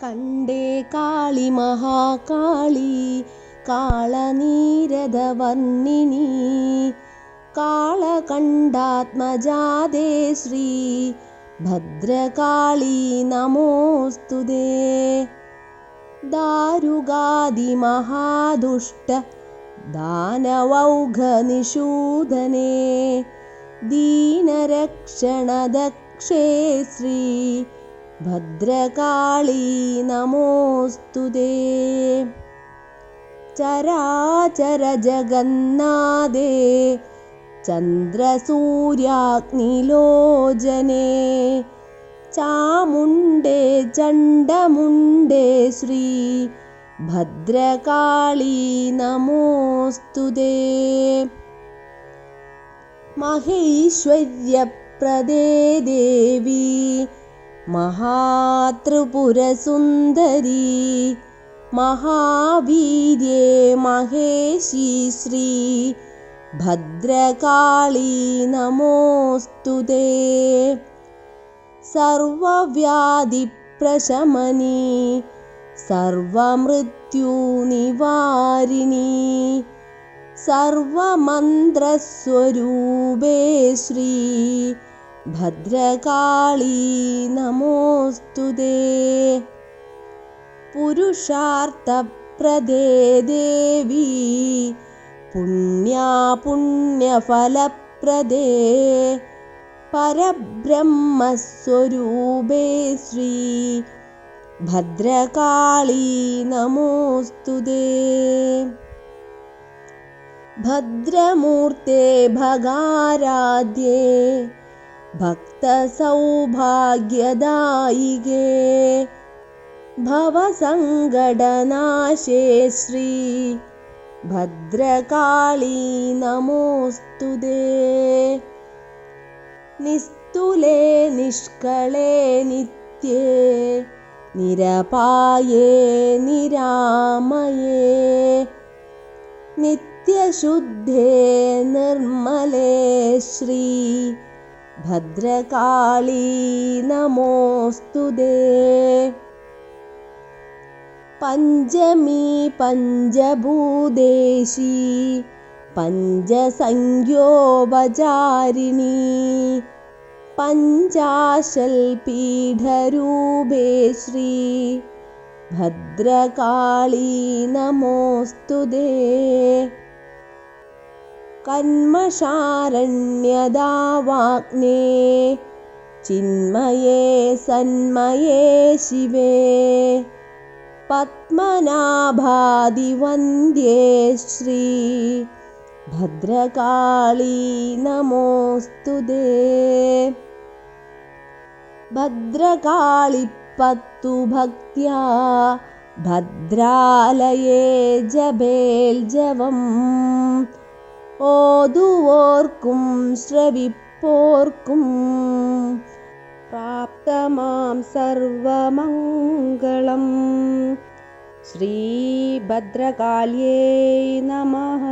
कण्डे काळि महाकाळी काळनीरदवर्णिनी काळकण्डात्मजादे श्री भद्रकाळी नमोऽस्तु ते दारुगादिमहादुष्ट दानवौघनिषूदने दीनरक्षणदक्षे श्री भद्रकाळी नमोऽस्तु ते चराचरजगन्नादे चन्द्रसूर्याग्निलोचने चामुण्डे चण्डमुण्डे श्री भद्रकाळी नमोऽस्तु महेश्वर्यप्रदे देवी महात्रिपुरसुन्दरी महावीर्ये महेशी श्री भद्रकाळी नमोऽस्तु ते सर्वव्याधिप्रशमनी सर्वमृत्युनिवारिणी सर्वमन्त्रस्वरूपे श्री भद्रकाळी नमोऽस्तु ते पुरुषार्थप्रदे देवी पुण्या पुण्यफलप्रदे परब्रह्मस्वरूपे श्री भद्रकाळी नमोऽस्तु ते भद्रमूर्ते भगाराध्ये भक्तसौभाग्यदायिके भवसङ्गडनाशे श्री भद्रकाळी नमोऽस्तु ते। निस्तुले निष्कळे नित्ये निरपाये निरामये नित्यशुद्धे निर्मले श्री भद्रकाळी नमोऽस्तु ते पञ्चमी पञ्चभूदेशी पञ्चसंज्ञोपचारिणी पञ्चाशल्पीठरूपे श्री भद्रकाळी नमोऽस्तु ते कन्मशारण्यदावाग्ने चिन्मये सन्मये शिवे पद्मनाभादिवन्द्ये श्री भद्रकाळी नमोऽस्तु ते भद्रकाळिपत्तु भक्त्या भद्रालये जबेल्जवम् ओदुवोर्कुं श्रविप्पोर्कुं प्राप्तमां सर्वमङ्गलम् श्रीभद्रकाल्यै नमः